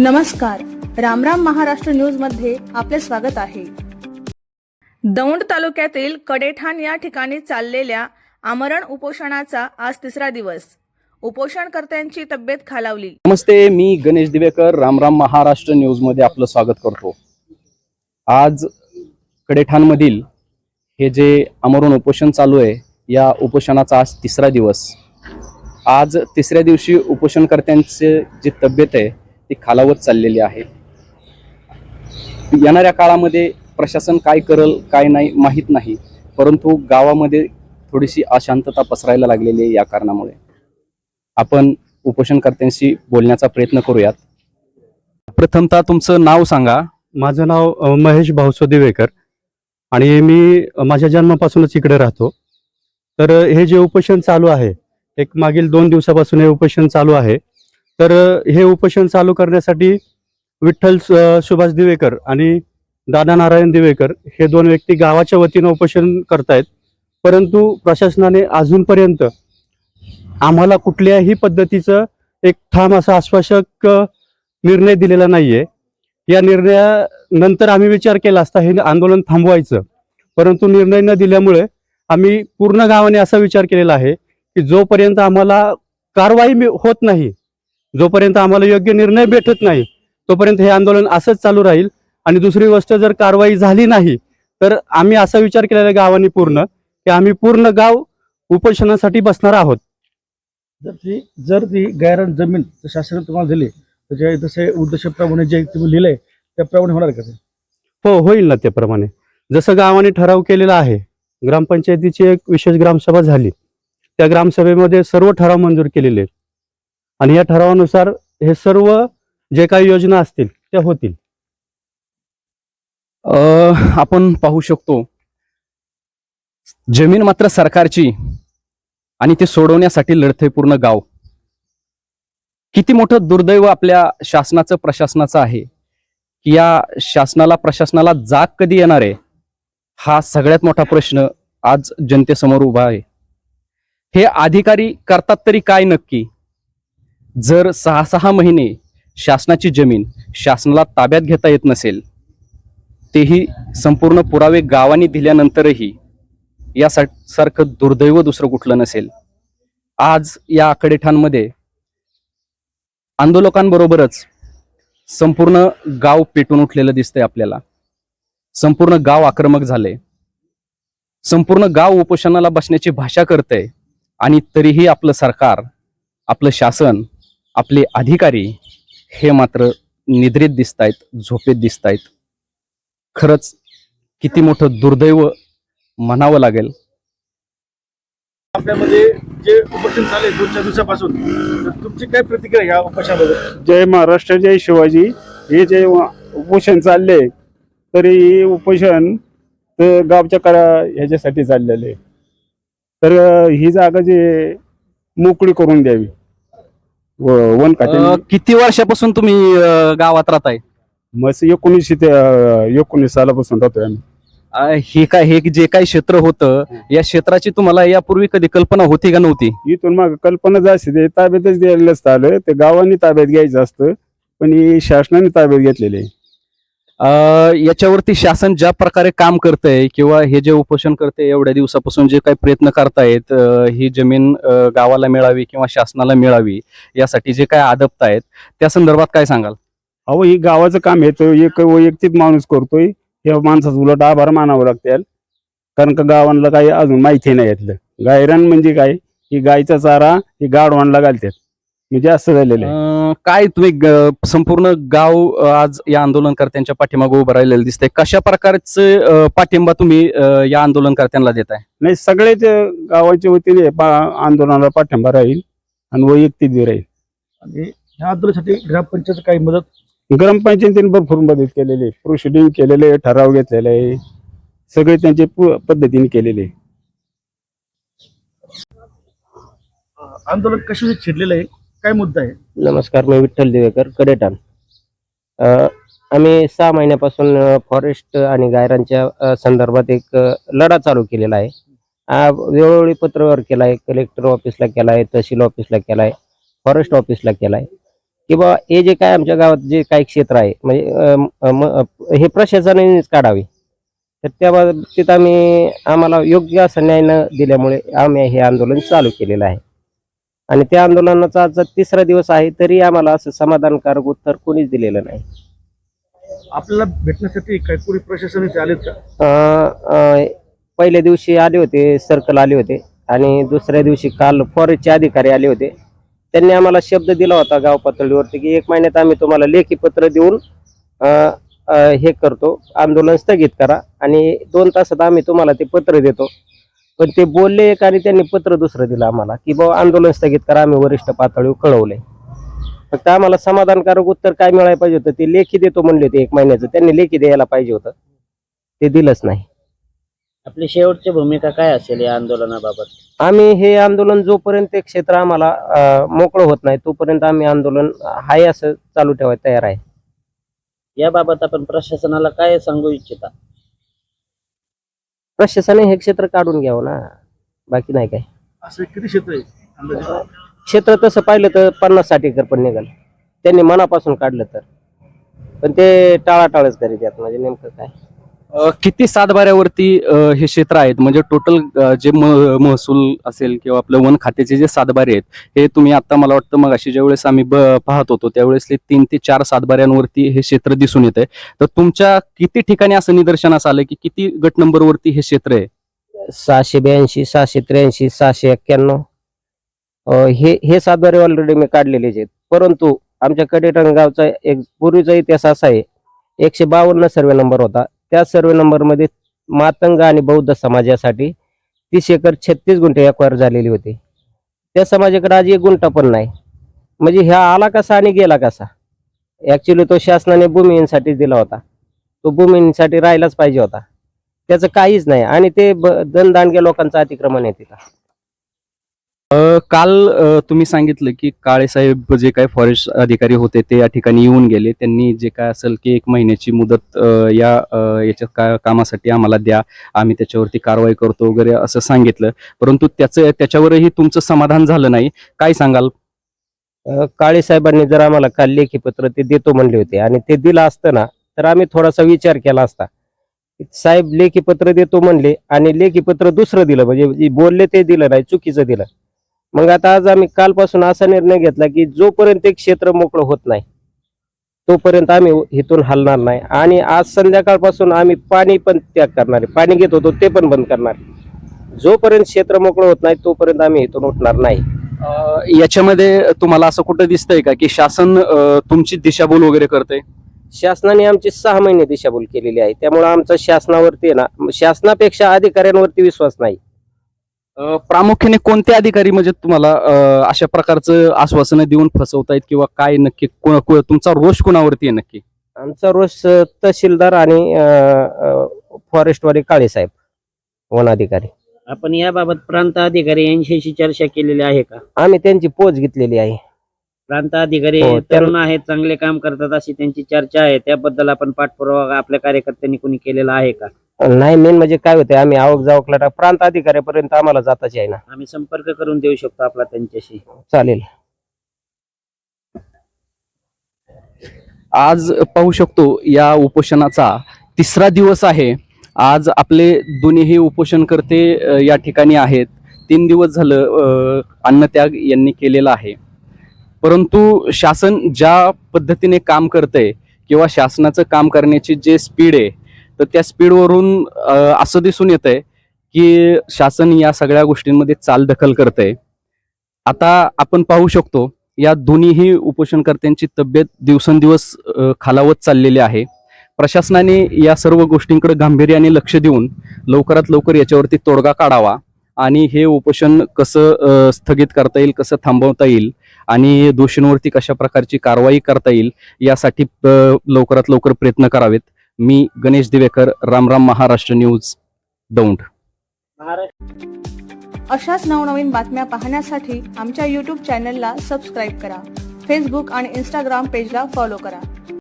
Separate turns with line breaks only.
नमस्कार. रामराम महाराष्ट्र न्यूजमध्ये आपले स्वागत आहे. दौंड तालुक्यातील कडेठाण या ठिकाणी चाललेल्या आमरण उपोषणाचा आज तिसरा दिवस. उपोषणकर्त्यांची तब्येत खालावली.
नमस्ते मी गणेश दिवेकर रामराम महाराष्ट्र न्यूजमध्ये आपलं स्वागत करतो. आज कडेठाणमधील हे जे अमरून उपोषण चालू आहे या उपोषणाचा आज तिसरा दिवस. आज तिसऱ्या दिवशी उपोषणकर्त्यांचे जी तब्येत आहे ती खालावत चाललेली आहे. येणाऱ्या काळामध्ये प्रशासन काय करल काय नाही माहीत नाही. परंतु गावामध्ये थोडीशी अशांतता पसरायला लागलेली आहे या कारणामुळे. आपण उपोषणकर्त्यांशी बोलण्याचा प्रयत्न करूयात. प्रथमतः तुमचं नाव सांगा.
माझं नाव महेश भाऊसो दिवेकर. आणि मी माझ्या जन्मापासूनच इकडे राहतो. तर हे जे उपोषण चालू आहे एक मागील दोन दिवसापासून हे उपोषण चालू आहे. तर हे उपोषण चालू करण्यासाठी विठ्ठल सुभाष दिवेकर आणि दादा नारायण दिवेकर हे दोन व्यक्ती गावाच्या वतीनं उपोषण करतायत. परंतु प्रशासनाने अजूनपर्यंत आम्हाला कुठल्याही पद्धतीचं एक ठाम असा आश्वासक निर्णय दिलेला नाहीये. या निर्णयानंतर आम्ही विचार केला असता हे आंदोलन थांबवायचं. परंतु निर्णय न दिल्यामुळे आम्ही पूर्ण गावाने असा विचार केलेला आहे की जोपर्यंत आम्हाला कारवाई होत नाही जोपर्यंत आम्हाला योग्य निर्णय भेटत नाही तोपर्यंत हे आंदोलन असंच चालू राहील. आणि दुसरी गोष्ट जर कारवाई झाली नाही तर आम्ही असा विचार केलेला गावाने पूर्ण की आम्ही पूर्ण गाव उपोषणासाठी बसणार आहोत.
जर ती जर ती गैरन जमीन जर शासनाने तुम्हाला दिली तर जे जसे उद्देशाप्रमाणे जे तुम्ही लिहिलंय त्याप्रमाणे होणार का ते?
हो होईल ना त्याप्रमाणे. जसं गावाने ठराव केलेला आहे ग्रामपंचायतीची एक विशेष ग्रामसभा झाली. त्या ग्रामसभेमध्ये सर्व ठराव मंजूर केलेले आहेत. आणि या ठरावानुसार हे सर्व जे काही योजना असतील त्या होतील.
आपण पाहू शकतो जमीन मात्र सरकारची आणि ते सोडवण्यासाठी लढतंय पूर्ण गाव. किती मोठं दुर्दैव आपल्या शासनाचं प्रशासनाचं आहे की या शासनाला प्रशासनाला जाग कधी येणार आहे हा सगळ्यात मोठा प्रश्न आज जनतेसमोर उभा आहे. हे अधिकारी करतात तरी काय नक्की? जर सहा सहा महिने शासनाची जमीन शासनाला ताब्यात घेता येत नसेल तेही संपूर्ण पुरावे गावांनी दिल्यानंतरही यासारखं सारखं दुर्दैव दुसरं कुठलं नसेल. आज या आकडेठांमध्ये आंदोलकांबरोबरच संपूर्ण गाव पेटून उठलेलं दिसतंय आपल्याला. संपूर्ण गाव आक्रमक झाले संपूर्ण गाव उपोषणाला बसण्याची भाषा करतंय आणि तरीही आपलं सरकार आपलं शासन आपले अधिकारी हे मात्र निद्रित दिसतायत झोपेत दिसतायत. खरंच किती मोठं दुर्दैव म्हणावं लागेल.
आपल्यामध्ये जे उपोषण चालले दोन चार दिवसापासून तुमची काय प्रतिक्रिया या उपोषणाबद्दल?
जय महाराष्ट्र जय शिवाजी. हे जे उपोषण चालले तरी हे उपोषण तर गावच्या करा ह्याच्यासाठी चाललेले तर ही जागा जे मोकळी करून द्यावी. वन
अ,
खात्याने
किती वर्षापासून तुम्ही अ, गावात राहताय?
मस्त एकोणीसशे ते अं, एकोणीस सालापासून राहतोय आम्ही.
अ, हे काय हे जे काही क्षेत्र होतं या क्षेत्राची तुम्हाला यापूर्वी कधी कल्पना होती का नव्हती?
इथून मग कल्पना जास्त ते ताब्यातच द्यायला नसतं आलं ते गावांनी ताब्यात घ्यायचं असतं पण ही शासनाने ताब्यात घेतलेले आहे.
याच्यावरती शासन ज्या प्रकारे काम करतंय किंवा हे जे उपोषण करते एवढ्या दिवसापासून जे काही प्रयत्न करतायत ही जमीन गावाला मिळावी किंवा शासनाला मिळावी यासाठी जे काय आदबतायत त्या संदर्भात काय सांगाल?
अहो ही गावाचं काम आहे तो एक वैयक्तिक माणूस करतोय या माणसाचं उलट आभार मानावं लागतील कारण का गावांना काही अजून माहिती नाही यातलं. गायरान म्हणजे काय? ही गायचा चारा ही गाडवांना घालतात. म्हणजे असं झालेलं आहे.
अ, काय तुम्ही ग- संपूर्ण गाव अ, आज या आंदोलनकर्त्यांच्या पाठीमागे उभं राहिलेलं दिसतंय. कशा प्रकारचे अ, पाठिंबा तुम्ही अ, या आंदोलनकर्त्यांना देताय?
नाही सगळेच गावाच्या वतीने पा- आंदोलनाला पाठिंबा राहील आणि वैयक्तिक बी राहील.
आणि ह्या आंदोलनासाठी ग्रामपंचायत काही मदत
ग्रामपंचायतीने भरपूर मदत केलेली आहे. प्रोसिडिंग केलेले आहे ठराव घेतलेले आहे. सगळे त्यांचे पु- पद्धतीने केलेले आहे.
अं, आंदोलन कशी छिडलेलं आहे? काय मुद्दा आहे?
नमस्कार मी विठ्ठल दिवेकर कडेटान आम्ही सहा महिन्यापासून फॉरेस्ट आणि गायरांच्या अ, संदर्भात एक अ, लढा चालू केलेला आहे. आ, वेळोवेळी पत्रव्यवहार केला आहे कलेक्टर ऑफिसला केला आहे तहसील ऑफिसला केला आहे फॉरेस्ट ऑफिसला केला आहे की हे जे काय आमच्या गावात जे काही क्षेत्र आहे म्हणजे म- हे प्रशासनानेच काढावे. तर त्या बाबतीत आम्ही आम्हाला योग्य असा न्याय न दिल्यामुळे आम्ही हे आंदोलन चालू केलेलं आहे. आणि त्या आंदोलनाचा आजचा तिसरा दिवस आहे तरी आम्हाला असं समाधानकारक उत्तर कोणीच दिलेलं नाही.
आपल्याला भेटण्यासाठी काही कोणी प्रशासन इथे आलेत का?
अं, अं, पहिल्या दिवशी आले होते सर्कल आले होते आणि दुसऱ्या दिवशी काल फॉरेस्टचे अधिकारी आले होते. त्यांनी आम्हाला शब्द दिला होता गाव पातळीवरती की एक महिन्यात आम्ही तुम्हाला लेखी पत्र देऊन अं, अं, हे करतो. आंदोलन स्थगित करा आणि दोन तासात आम्ही तुम्हाला ते पत्र देतो. पण ते बोलले एक आणि त्यांनी पत्र दुसरं दिलं आम्हाला की बाबा आंदोलन स्थगित करा आम्ही वरिष्ठ पातळीवर कळवले. फक्त आम्हाला समाधानकारक उत्तर काय मिळायला पाहिजे होतं ते लेखी देतो म्हणले होते एक महिन्याचं. त्यांनी लेखी द्यायला पाहिजे होतं. ते दिलंच नाही.
आपली शेवटची भूमिका काय असेल या आंदोलनाबाबत?
आम्ही हे आंदोलन जोपर्यंत ते क्षेत्र आम्हाला मोकळं होत नाही तोपर्यंत आम्ही आंदोलन हाय असं चालू ठेवायला तयार आहे.
याबाबत आपण प्रशासनाला काय सांगू इच्छिता?
प्रशासनाने हे क्षेत्र काढून घ्यावं ना. बाकी नाही काय.
असं किती क्षेत्र आहे? अंदाजे?
क्षेत्र तसं पाहिलं तर पन्नास साठ एकर पण निघाल. त्यांनी मनापासून काढलं तर. पण ते टाळाटाळच करीत आहेत. म्हणजे नेमकं काय?
किती सातबाऱ्यावरती हे क्षेत्र आहेत? म्हणजे टोटल जे महसूल असेल किंवा आपलं वन खात्याचे जे सातबारे आहेत हे तुम्ही आता मला वाटतं मग अशी ज्यावेळेस आम्ही पाहत होतो त्यावेळेस ते तीन ते चार सातबाऱ्यांवरती हे क्षेत्र दिसून येत आहे तर तुमच्या किती ठिकाणी असं निदर्शनास आलं की किती गट नंबरवरती हे क्षेत्र आहे?
सहाशे ब्याऐंशी सहाशे त्र्याऐंशी सहाशे एक्क्याण्णव. हे हे सातबारे ऑलरेडी मी काढलेलेच आहेत. परंतु आमच्या कडेटन गावचा एक पूर्वीचा इतिहास असा आहे एकशे बावन्न सर्वे नंबर होता. त्या सर्वे नंबरमध्ये मातंग आणि बौद्ध समाजासाठी तीस एकर छत्तीस गुंठे एक्वायर झालेली होती. त्या समाजाकडे आज एक गुंठा पण नाही. म्हणजे ह्या आला कसा आणि गेला कसा? ॲक्च्युली तो शासनाने भूमिहीनसाठीच दिला होता. तो भूमिहीनसाठी राहिलाच पाहिजे होता. त्याचं काहीच नाही आणि ते ब- दणदांडग्या लोकांचं अतिक्रमण आहे तिथं.
काल तुम्ही सांगितलं की काळे साहेब जे काही फॉरेस्ट अधिकारी होते ते या ठिकाणी येऊन गेले. त्यांनी जे काय असेल की एक महिन्याची मुदत या याच्या का कामासाठी आम्हाला द्या. आम्ही त्याच्यावरती कारवाई करतो वगैरे असं सांगितलं. परंतु त्याचं त्याच्यावरही तुमचं समाधान झालं नाही. काय सांगाल?
काळे साहेबांनी जर आम्हाला काल लेखी पत्र ते देतो म्हणले होते आणि ते दिलं असतं ना तर आम्ही थोडासा विचार केला असता. साहेब लेखी पत्र देतो म्हणले आणि लेखी पत्र दुसरं दिलं म्हणजे बोलले ते दिलं नाही चुकीचं दिलं. मग आता आज आम्ही कालपासून असा निर्णय घेतला की जोपर्यंत एक क्षेत्र मोकळं होत नाही तोपर्यंत आम्ही इथून हलणार नाही. आणि आज संध्याकाळपासून आम्ही पाणी पण त्याग करणार आहे. पाणी घेत होतो ते पण बंद करणार. जोपर्यंत क्षेत्र मोकळं होत नाही तोपर्यंत आम्ही इथून उठणार नाही.
याच्यामध्ये तुम्हाला असं कुठं दिसतंय का की शासन तुमची दिशाभूल वगैरे करते
शासनाने आमची सहा महिने दिशाभूल केलेली आहे. त्यामुळे आमचा शासनावरती ना शासनापेक्षा अधिकाऱ्यांवरती विश्वास नाही.
प्रामुख्याने कोणते अधिकारी म्हणजे तुम्हाला अशा प्रकारचं आश्वासनं देऊन फसवतायत किंवा काय नक्की को- को- तुमचा रोष कोणावरती आहे नक्की?
आमचा रोष तहसीलदार आणि फॉरेस्टवाले काळे साहेब वन अधिकारी
आपण याबाबत प्रांत अधिकारी यांच्याशी चर्चा केलेली आहे का?
आम्ही त्यांची पोच घेतलेली आहे.
प्रांत अधिकारी
हो,
तरुण आहेत चांगले काम करतात अशी त्यांची चर्चा आहे. त्याबद्दल आपण पाठपुरावा आपल्या कार्यकर्त्यांनी कोणी केलेला आहे का?
नाही मेन म्हणजे काय होते आम्ही आवक जावकला प्रांत अधिकाऱ्यापर्यंत आम्हाला जाताच आहे ना
आम्ही संपर्क करून देऊ शकतो आपला त्यांच्याशी.
चालेल.
आज पाहू शकतो या उपोषणाचा तिसरा दिवस आहे. आज आपले दोन्हीही उपोषणकर्ते अ, या ठिकाणी आहेत. तीन दिवस झालं अ, अन्नत्याग यांनी केलेला आहे. परंतु शासन ज्या पद्धतीने काम करतंय किंवा शासनाचं काम करण्याची जे स्पीड आहे तर त्या स्पीडवरून असं दिसून येतंय की शासन या सगळ्या गोष्टींमध्ये चालदखल आहे आता आपण पाहू शकतो या दोन्हीही उपोषणकर्त्यांची तब्येत दिवसेंदिवस खालावत चाललेली आहे. प्रशासनाने या सर्व गोष्टींकडे गांभीर्याने लक्ष देऊन लवकरात लवकर याच्यावरती तोडगा काढावा आणि हे उपोषण कसं स्थगित करता येईल कसं थांबवता येईल आणि दोषींवरती कशा प्रकारची कारवाई करता येईल यासाठी लवकरात लवकर प्रयत्न करावेत. मी गणेश दिवेकर रामराम महाराष्ट्र न्यूज दौंड.
अशाच नवनवीन बातम्या पाहण्यासाठी आमच्या यूट्यूब चॅनलला सबस्क्राईब करा. फेसबुक आणि इंस्टाग्राम पेजला फॉलो करा.